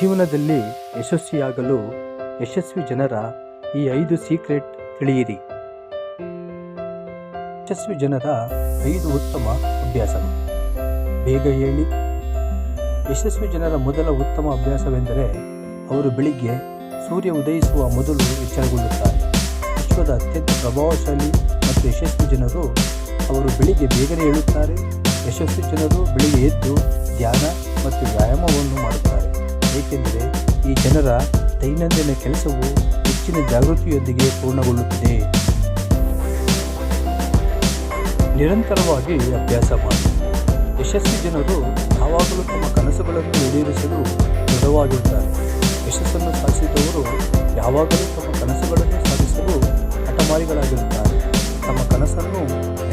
ಜೀವನದಲ್ಲಿ ಯಶಸ್ವಿಯಾಗಲು ಯಶಸ್ವಿ ಜನರ ಈ ಐದು ಸೀಕ್ರೆಟ್ ತಿಳಿಯಿರಿ. ಯಶಸ್ವಿ ಜನರ ಐದು ಉತ್ತಮ ಅಭ್ಯಾಸಗಳು. ಬೇಗ ಹೇಳಿ. ಯಶಸ್ವಿ ಜನರ ಮೊದಲ ಉತ್ತಮ ಅಭ್ಯಾಸವೆಂದರೆ ಅವರು ಬೆಳಿಗ್ಗೆ ಸೂರ್ಯ ಉದಯಿಸುವ ಮೊದಲು ಎಚ್ಚರಗೊಳ್ಳುತ್ತಾರೆ ವಿಶ್ವದ ಅತ್ಯಂತ ಪ್ರಭಾವಶಾಲಿ ಮತ್ತು ಯಶಸ್ವಿ ಜನರು ಅವರು ಬೆಳಿಗ್ಗೆ ಬೇಗನೆ ಹೇಳುತ್ತಾರೆ ಯಶಸ್ವಿ ಜನರು ಬೆಳಿಗ್ಗೆ ಎದ್ದು ಧ್ಯಾನ ಮತ್ತು ವ್ಯಾಯಾಮವನ್ನು ಮಾಡುತ್ತಾರೆ. ಏಕೆಂದರೆ ಈ ಜನರ ದೈನಂದಿನ ಕೆಲಸವು ಹೆಚ್ಚಿನ ಜಾಗೃತಿಯೊಂದಿಗೆ ಪೂರ್ಣಗೊಳ್ಳುತ್ತದೆ. ನಿರಂತರವಾಗಿ ಅಭ್ಯಾಸ ಮಾಡಿ. ಯಶಸ್ವಿ ಜನರು ಯಾವಾಗಲೂ ತಮ್ಮ ಕನಸುಗಳನ್ನು ಈಡೇರಿಸಲು ದೃಢವಾಗಿರುತ್ತಾರೆ. ಯಶಸ್ಸನ್ನು ಸಾಧಿಸಿದವರು ಯಾವಾಗಲೂ ತಮ್ಮ ಕನಸುಗಳನ್ನು ಸಾಧಿಸಲು ಹಠಮಾರಿಗಳಾಗಿರುತ್ತಾರೆ. ತಮ್ಮ ಕನಸನ್ನು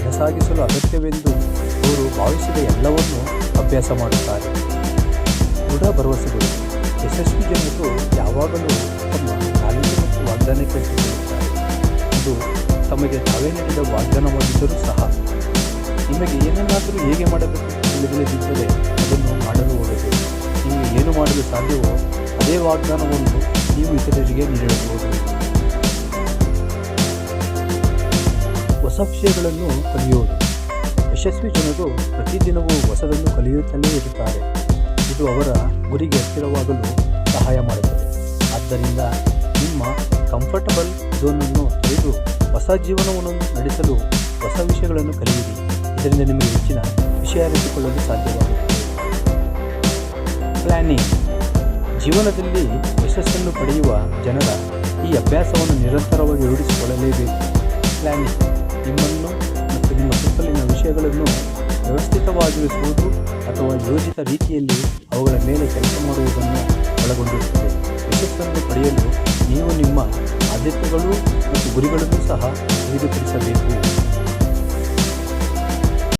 ನನಸಾಗಿಸಲು ಅಗತ್ಯವೆಂದು ಅವರು ಭಾವಿಸಿದ ಎಲ್ಲವನ್ನು ಅಭ್ಯಾಸ ಮಾಡುತ್ತಾರೆ. ದೃಢ ಭರವಸೆಗಳು. ಯಶಸ್ವಿ ಜನರು ಯಾವಾಗಲೂ ತಮ್ಮ ಕಾಲಿಗೆ ಮತ್ತು ವಾಗ್ದಾನಕ್ಕೆ ಅದು ಇದು ತಮಗೆ ತಾವೇ ನೀಡಿದ ವಾಗ್ದಾನವಾಗಿದ್ದರೂ ಸಹ ನಿಮಗೆ ಏನನ್ನಾದರೂ ಹೇಗೆ ಮಾಡಬೇಕು ತಿಳಿದಿಲ್ಲದಿದ್ದರೆ ಅದನ್ನು ಮಾಡಲು ಹೋಗಬೇಕು ನೀವು ಏನು ಮಾಡಲು ಸಾಧ್ಯವೋ ಅದೇ ವಾಗ್ದಾನವನ್ನು ನೀವು ಇತರರಿಗೆ ನೀಡಬಹುದು. ಹೊಸ ವಿಷಯಗಳನ್ನು ಕಲಿಯುವುದು. ಯಶಸ್ವಿ ಜನರು ಪ್ರತಿದಿನವೂ ಹೊಸದನ್ನು ಕಲಿಯುತ್ತಲೇ ಇರುತ್ತಾರೆ. ಇದು ಅವರ ಗುರಿಗೆ ಹತ್ತಿರವಾಗಲು ಸಹಾಯ ಮಾಡುತ್ತದೆ. ಆದ್ದರಿಂದ ನಿಮ್ಮ ಕಂಫರ್ಟಬಲ್ ಝೋನನ್ನು ತೊರೆದು ಹೊಸ ಜೀವನವನ್ನು ನಡೆಸಲು ಹೊಸ ವಿಷಯಗಳನ್ನು ಕಲಿಯಿರಿ. ಇದರಿಂದ ನಿಮಗೆ ಹೆಚ್ಚಿನ ವಿಷಯ ಅರಿತುಕೊಳ್ಳಲು ಸಾಧ್ಯವಾಗುತ್ತದೆ. ಪ್ಲ್ಯಾನಿಂಗ್ ಜೀವನದಲ್ಲಿ ಯಶಸ್ಸನ್ನು ಪಡೆಯುವ ಜನರ ಈ ಅಭ್ಯಾಸವನ್ನು ನಿರಂತರವಾಗಿ ರೂಢಿಸಿಕೊಳ್ಳಲೇಬೇಕು. ಪ್ಲ್ಯಾನಿಂಗ್ ನಿಮ್ಮನ್ನು ಮತ್ತು ನಿಮ್ಮ ಸುತ್ತಲಿನ ವಿಷಯಗಳನ್ನು ವ್ಯವಸ್ಥಿತವಾಗಿರಿಸುವುದು ಅಥವಾ ಯೋಜಿತ ರೀತಿಯಲ್ಲಿ ಅವುಗಳ ಮೇಲೆ ಕೆಲಸ ಮಾಡುವುದನ್ನು ಒಳಗೊಂಡಿರುತ್ತದೆ ಯಶಸ್ಸನ್ನು ಪಡೆಯಲು ನೀವು ನಿಮ್ಮ ಆದ್ಯತೆಗಳು ಮತ್ತು ಗುರಿಗಳನ್ನು ಸಹ ನಿಗದಿಪಡಿಸಬೇಕು.